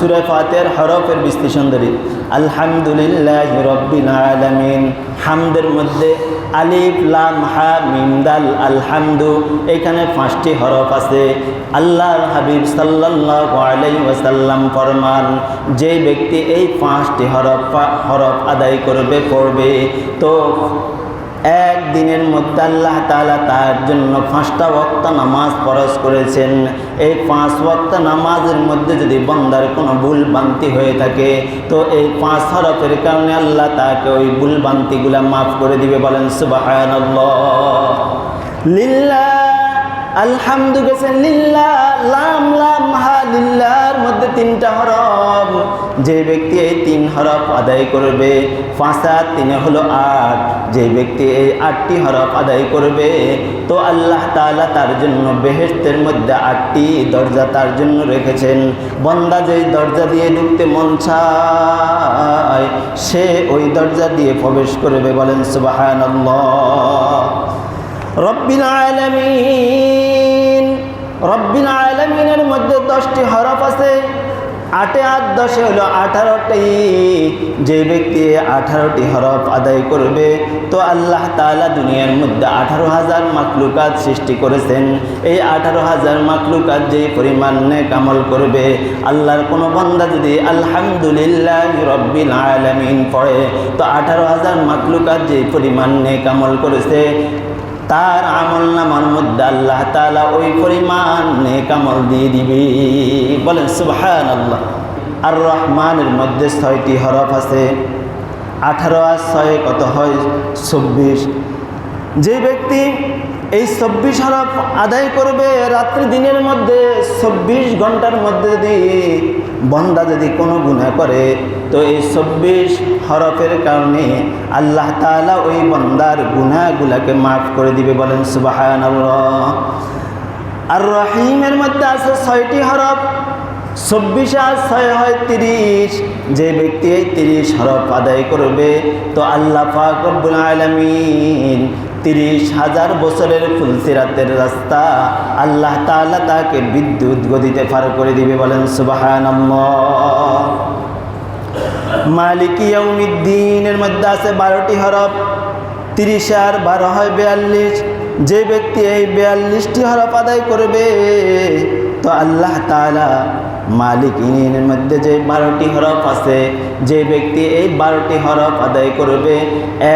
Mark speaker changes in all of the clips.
Speaker 1: সুরা ফাতের হরফের বিশ্লেষণ ধরি। আলহামদুলিল্লাহ রব্বিল আলামিন। হামদের মধ্যে আলিফ, লাম, হা, মিম, দাল, আলহামদু এখানে পাঁচটি হরফ আছে। আল্লাহর হাবিব সাল্লাল্লাহু আলাইহি ওয়াসাল্লাম ফরমান, যে ব্যক্তি এই পাঁচটি হরফ হরফ আদায় করবে, পড়বে, তো একদিনের মধ্যে আল্লাহ তালা তার জন্য পাঁচটা ভক্ত নামাজ ফরজ করেছেন। এই পাঁচ ভক্ত নামাজের মধ্যে যদি বন্দার কোনো ভুল বান্তি হয়ে থাকে, তো এই পাঁচ হরফের কারণে আল্লাহ তাকে ওই ভুল বান্তিগুলা মাফ করে দিবে বলেন সুবাহ লিল্লা আলহামদু গেছেন লিল্লা লাম লাম, হা মধ্যে তিনটা হরফ। যে ব্যক্তি এই তিন হরফ আদায় করবে পাঁচা তিনে হলো আট। যে ব্যক্তি এই আটটি হরফ আদায় করবে, তো আল্লাহ তাআলা তার জন্য বেহেস্তের মধ্যে আটটি দরজা তার জন্য রেখেছেন। বন্দা যেই দরজা দিয়ে ঢুকতে মন সে ওই দরজা দিয়ে প্রবেশ করবে বলেন সুবহানাল্লাহ। রব্বিল আলামিন। রব্বিল আলামিনের মধ্যে দশটি হরফ আছে। আটে আট, দশে হলো আঠারোটি। যে ব্যক্তি আঠারোটি হরফ আদায় করবে, তো আল্লাহ তাআলা দুনিয়ার মধ্যে আঠারো হাজার মাকলুকাত সৃষ্টি করেছেন। এই আঠারো হাজার মাকলুকাত যেই পরিমাণ নেক আমল করবে, আল্লাহর কোনো বন্দা যদি আলহামদুলিল্লাহ রব্বিল আলামিন পড়ে, তো আঠারো হাজার মাকলুকাত যেই পরিমাণ নেক আমল করেছে তার আমল নামার মধ্যে আল্লাহ তালা ওই পরিমাণ নেকামল দিয়ে দিবে। বলেন সুবহান আল্লাহ আর রহমানের মধ্যে ছয়টি হরফ আছে। আঠারো আর ছয় কত হয়? চব্বিশ। যে ব্যক্তি এই চব্বিশ হরফ আদায় করবে রাত্রি দিনের মধ্যে, চব্বিশ ঘণ্টার মধ্যে যদি বন্দা যদি কোনো গুণা করে তো এই চব্বিশ হরফের কারণে আল্লাহ তাআলা ওই বন্দার গুনাহগুলাকে মাফ করে দিবে বলেন সুবাহান আর রহিমের মধ্যে আছে ছয়টি হরফ, চব্বিশ আর ছয় হয় তিরিশ। যে ব্যক্তি এই তিরিশ হরফ আদায় করবে, তো আল্লাহ পাক রব্বুল আলামিন তিরিশ হাজার বছরের ফুলসিরাতের রাস্তা আল্লাহ তাআলা তাকে বিদ্যুৎ গতিতে পার করে দিবে বলেন সুবাহান মালিকি ইয়াউমিদ্দিনের মধ্যে আছে বারোটি হরফ, তিরিশ আর বারো হয় বিয়াল্লিশ। যে ব্যক্তি এই বিয়াল্লিশটি হরফ আদায় করবে, তো আল্লাহ তাআলা মালিক ইনের মধ্যে যে বারোটি হরফ আছে, যে ব্যক্তি এই বারোটি হরফ আদায় করবে,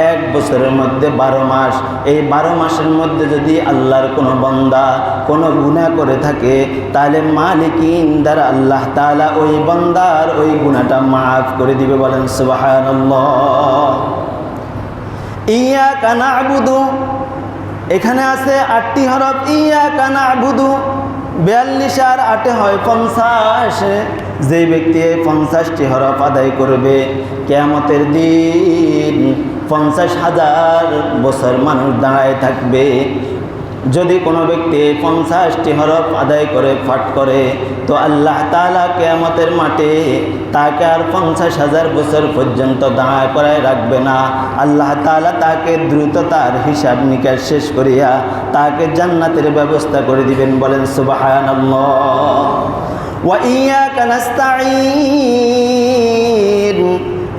Speaker 1: এক বছরের মধ্যে বারো মাস। এই বারো মাসের মধ্যে যদি আল্লাহর কোনো বন্দা কোনো গুণা করে থাকে, তাহলে মালিকিন দ্বারা আল্লাহ তালা ওই বন্দার ওই গুণাটা মাফ করে দিবে বলেন সুবহানাল্লাহ। ইয়া কানা আবুদু এখানে আছে আটটি হরফ ইয়া কানা আবুদু বিয়াল্লিশ আর আটে হয় পঞ্চাশ। যে ব্যক্তি এই পঞ্চাশটি হরফ আদায় করবে, কেয়ামতের দিন পঞ্চাশ হাজার বছর মানুষ দাঁড়ায় থাকবে। যদি কোনো ব্যক্তি পঞ্চাশটি হরফ আদায় করে পাঠ করে, তো আল্লাহ তালা কেয়ামতের মাঠে তাকে আর পঞ্চাশ হাজার বছর পর্যন্ত দাঁড়ায় করায় রাখবে না। আল্লাহ তালা তাকে দ্রুত তার হিসাব নিকাশ শেষ করিয়া তাকে জান্নাতের ব্যবস্থা করে দিবেন, বলেন সুবাহান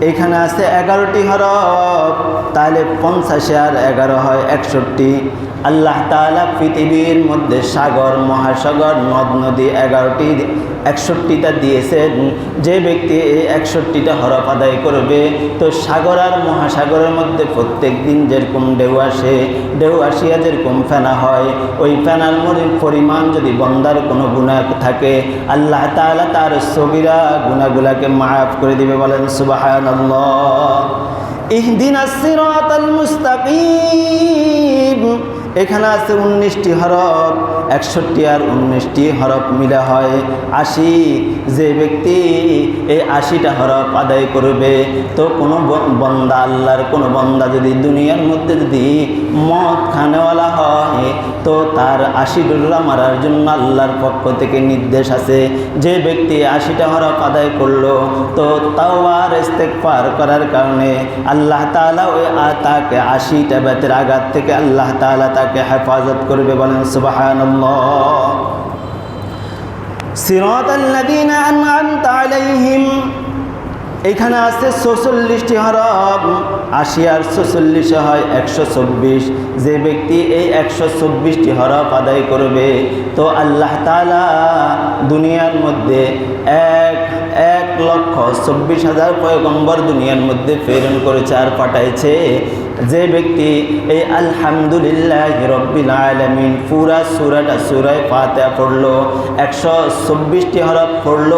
Speaker 1: এখানে আছে এগারোটি হরফ, তাহলে পঞ্চাশে আর এগারো হয় একষট্টি। আল্লাহ তালা পৃথিবীর মধ্যে সাগর, মহাসাগর, নদ, নদী এগারোটি একষট্টিটা দিয়েছেন যে ব্যক্তি এই একষট্টিটা হরফ আদায় করবে, তো সাগর আর মহাসাগরের মধ্যে প্রত্যেক দিন যেরকম ঢেউ আসে, ঢেউ আসিয়া যেরকম ফেনা হয়, ওই ফেনার পরিমাণ যদি বন্দার কোনো গুণা থাকে, আল্লাহ তালা তার সবিরা গুণাগুলাকে মাফ করে দিবে বলেন সুবাহান ইহদিন আসিরাতাল মুস্তাকিম। এখানে আছে উনিশটি হরফ, একষট্টি আর উনিশটি হরফ মিলে হয়। আশি, যে ব্যক্তি এই আশিটা হরফ আদায় করবে, তো কোনো বন্দা, আল্লাহর কোনো বন্দা যদি দুনিয়ার মধ্যে যদি মদ খানেওয়ালা হয়, তো তার আশি ডোলা মারার জন্য আল্লাহর পক্ষ থেকে নির্দেশ আছে। যে ব্যক্তি আশিটা হরফ আদায় করল, তো তাও আর পার করার কারণে আল্লাহ তালা ওই তাকে আশিটা বেতের আঘাত থেকে আল্লাহ তালা তাকে হেফাজত করবে বলেন সিরাতাল্লাযীনা আনআমতা আলাইহিম এখানে আছে ছচল্লিশটি হরফ আশি আর হয় একশো চব্বিশ। যে ব্যক্তি এই একশো চব্বিশটি হরফ আদায় করবে, তো আল্লাহ তালা দুনিয়ার মধ্যে এক এক লক্ষ চব্বিশ হাজার পয়গম্বর দুনিয়ার মধ্যে প্রেরণ করেছে আর পাঠাইছে। যে ব্যক্তি এই আলহামদুলিল্লাহ রব্বিল আলমিন পুরা সুরাটা সুরায় ফাতে পড়ল, একশো চব্বিশটি হরফ পড়ল,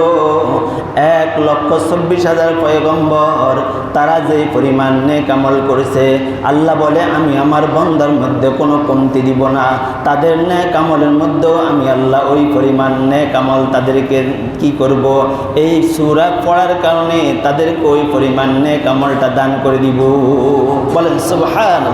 Speaker 1: এক লক্ষ চব্বিশ হাজার পয়গম্বর, তারা যে পরিমাণ নেক আমল করেছে, আল্লাহ বলে, আমি আমার বন্দার মধ্যে কোনো কমতি দিব না। তাদের নেক আমলের মধ্যেও আমি আল্লাহ ওই পরিমাণ নেক আমল তাদেরকে কি করব? এই সুরা পড়ার কারণে তাদেরকে ওই পরিমাণ নেক আমলটা দান করে দিব। বলেন সুবহান